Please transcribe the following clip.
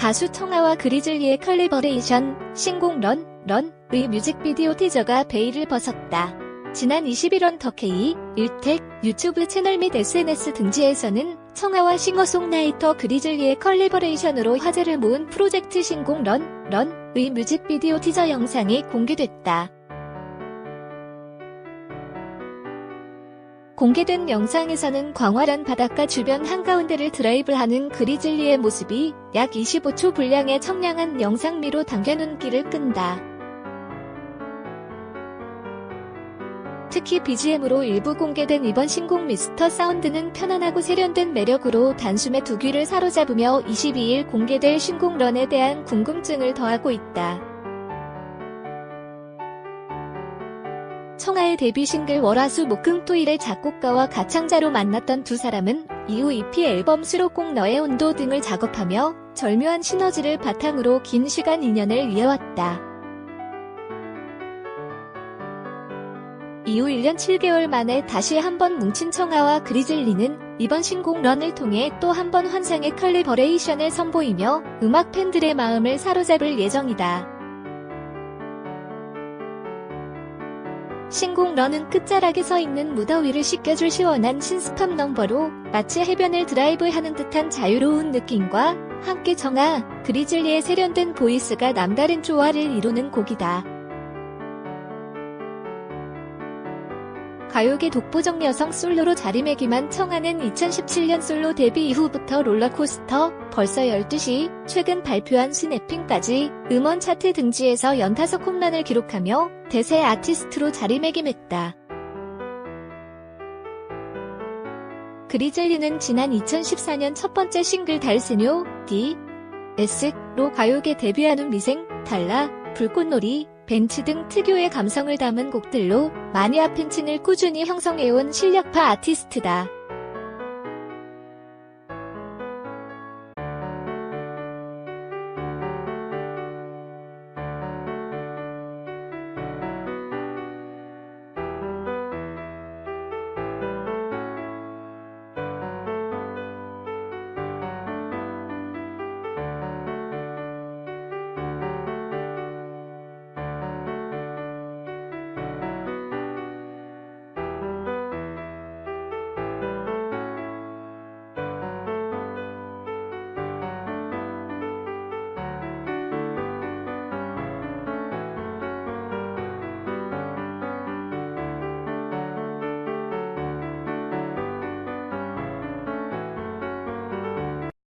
가수 청아와 그리즐리의 컬래버레이션 신곡 런, 런의 뮤직비디오 티저가 베일을 벗었다. 지난 21원 터케이, 일택, 유튜브 채널 및 SNS 등지에서는 청아와 싱어송라이터 그리즐리의 컬래버레이션으로 화제를 모은 프로젝트 신곡 런, 런의 뮤직비디오 티저 영상이 공개됐다. 공개된 영상에서는 광활한 바닷가 주변 한가운데를 드라이브하는 그리즐리의 모습이 약 25초 분량의 청량한 영상미로 당겨 눈길을 끈다. 특히 BGM으로 일부 공개된 이번 신곡 미스터 사운드는 편안하고 세련된 매력으로 단숨에 두 귀를 사로잡으며 22일 공개될 신곡 런에 대한 궁금증을 더하고 있다. 청하의 데뷔 싱글 월화수 목금토일의 작곡가와 가창자로 만났던 두 사람은 이후 EP 앨범 수록곡 너의 온도 등을 작업하며 절묘한 시너지를 바탕으로 긴 시간 인연을 이어왔다. 이후 1년 7개월 만에 다시 한번 뭉친 청아와 그리즐리는 이번 신곡 런을 통해 또 한 번 환상의 컬리버레이션을 선보이며 음악 팬들의 마음을 사로잡을 예정이다. 신곡 런은 끝자락에 서 있는 무더위를 식혀줄 시원한 신스팝 넘버로 마치 해변을 드라이브하는 듯한 자유로운 느낌과 함께 정아, 그리즐리의 세련된 보이스가 남다른 조화를 이루는 곡이다. 가요계 독보적 여성 솔로로 자리매김한 청아는 2017년 솔로 데뷔 이후부터 롤러코스터, 벌써 12시, 최근 발표한 스냅핑까지 음원 차트 등지에서 연타석 홈런을 기록하며 대세 아티스트로 자리매김했다. 그리즐리는 지난 2014년 첫 번째 싱글 달스뇨, D, S로 가요계 데뷔한 후 미생, 달라, 불꽃놀이, 벤츠 등 특유의 감성을 담은 곡들로 마니아 팬층을 꾸준히 형성해온 실력파 아티스트다.